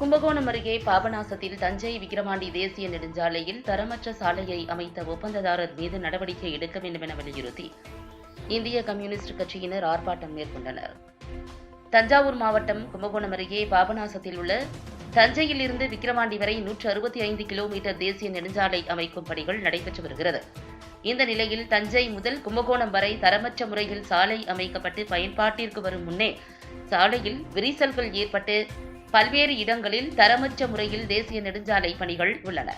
கும்பகோணம் அருகே பாபநாசத்தில் தஞ்சை விக்கிரவாண்டி தேசிய நெடுஞ்சாலையில் தரமற்ற சாலையை அமைத்த ஒப்பந்ததாரர் மீது நடவடிக்கை எடுக்க வேண்டும் என வலியுறுத்தி இந்திய கம்யூனிஸ்ட் கட்சியினர் ஆர்ப்பாட்டம் மேற்கொண்டனர். தஞ்சாவூர் மாவட்டம் கும்பகோணம் அருகே பாபநாசத்தில் உள்ள தஞ்சையில் இருந்து விக்கிரவாண்டி வரை நூற்று அறுபத்தி ஐந்து கிலோமீட்டர் தேசிய நெடுஞ்சாலை அமைக்கும் பணிகள் நடைபெற்று வருகிறது. இந்த நிலையில் தஞ்சை முதல் கும்பகோணம் வரை தரமற்ற முறையில் சாலை அமைக்கப்பட்டு பயன்பாட்டிற்கு வரும் முன்னே சாலையில் விரிசல்கள் ஏற்பட்டு பல்வேறு இடங்களில் தரமற்ற முறையில் தேசிய நெடுஞ்சாலை பணிகள் உள்ளன.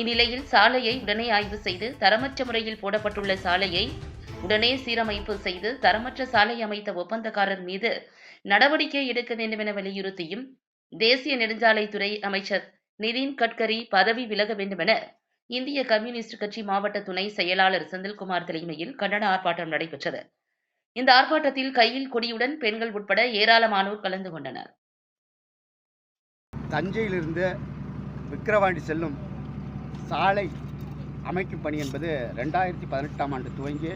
இந்நிலையில் சாலையை உடனே ஆய்வு செய்து தரமற்ற முறையில் போடப்பட்டுள்ள சாலையை உடனே சீரமைப்பு செய்து தரமற்ற சாலை அமைத்த ஒப்பந்தக்காரர் மீது நடவடிக்கை எடுக்க வேண்டும் என வலியுறுத்தியும் தேசிய நெடுஞ்சாலைத்துறை அமைச்சர் நிதின் கட்கரி பதவி விலக வேண்டுமென இந்திய கம்யூனிஸ்ட் கட்சி மாவட்ட துணை செயலாளர் செந்தில்குமார் தலைமையில் கண்டன ஆர்ப்பாட்டம் நடைபெற்றது. இந்த ஆர்ப்பாட்டத்தில் கையில் கொடியுடன் பெண்கள் உட்பட ஏராளமானோர் கலந்து கொண்டனர். தஞ்சையிலிருந்து விக்கிரவாண்டி செல்லும் சாலை அமைக்கும் பணி என்பது ரெண்டாயிரத்தி பதினெட்டாம் ஆண்டு துவங்கி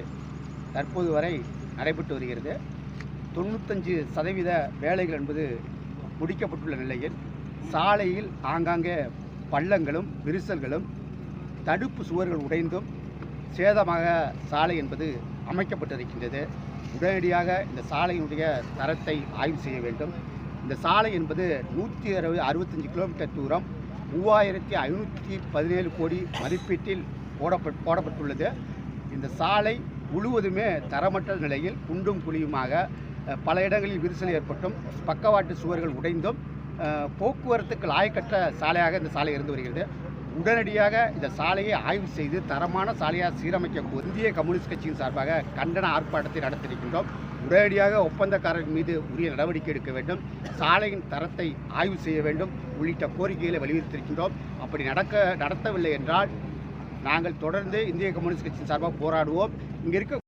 தற்போது வரை நடைபெற்று வருகிறது. தொண்ணூத்தஞ்சு சதவீத வேலைகள் என்பது முடிக்கப்பட்டுள்ள நிலையில் சாலையில் ஆங்காங்கே பள்ளங்களும் விரிசல்களும் தடுப்பு சுவர்கள் உடைந்தும் சேதமாக சாலை என்பது அமைக்கப்பட்டிருக்கின்றது. உடனடியாக இந்த சாலையினுடைய தரத்தை ஆய்வு செய்ய வேண்டும். இந்த சாலை என்பது நூற்றி அறுபது அறுபத்தஞ்சு கிலோமீட்டர் தூரம் மூவாயிரத்தி ஐநூற்றி பதினேழு கோடி மதிப்பீட்டில் போடப்பட் போடப்பட்டுள்ளது. இந்த சாலை முழுவதுமே தரமற்ற நிலையில் குண்டும் குழியுமாக பல இடங்களில் விரிசல் ஏற்பட்டும் பக்கவாட்டு சுவர்கள் உடைந்தும் போக்குவரத்துக்கு லாயக்கற்ற சாலையாக இந்த சாலை இருந்து வருகிறது. உடனடியாக இந்த சாலையை ஆய்வு செய்து தரமான சாலையாக சீரமைக்க இந்திய கம்யூனிஸ்ட் கட்சியின் சார்பாக கண்டன ஆர்ப்பாட்டத்தை நடத்தியிருக்கின்றோம். உடனடியாக ஒப்பந்தக்காரர் மீது உரிய நடவடிக்கை எடுக்க வேண்டும். சாலையின் தரத்தை ஆய்வு செய்ய வேண்டும். உள்ளிட்ட கோரிக்கைகளை வலியுறுத்தியிருக்கின்றோம். அப்படி நடக்க நடத்தவில்லை என்றால் நாங்கள் தொடர்ந்து இந்திய கம்யூனிஸ்ட் கட்சியின் சார்பாக போராடுவோம். இங்கே இருக்க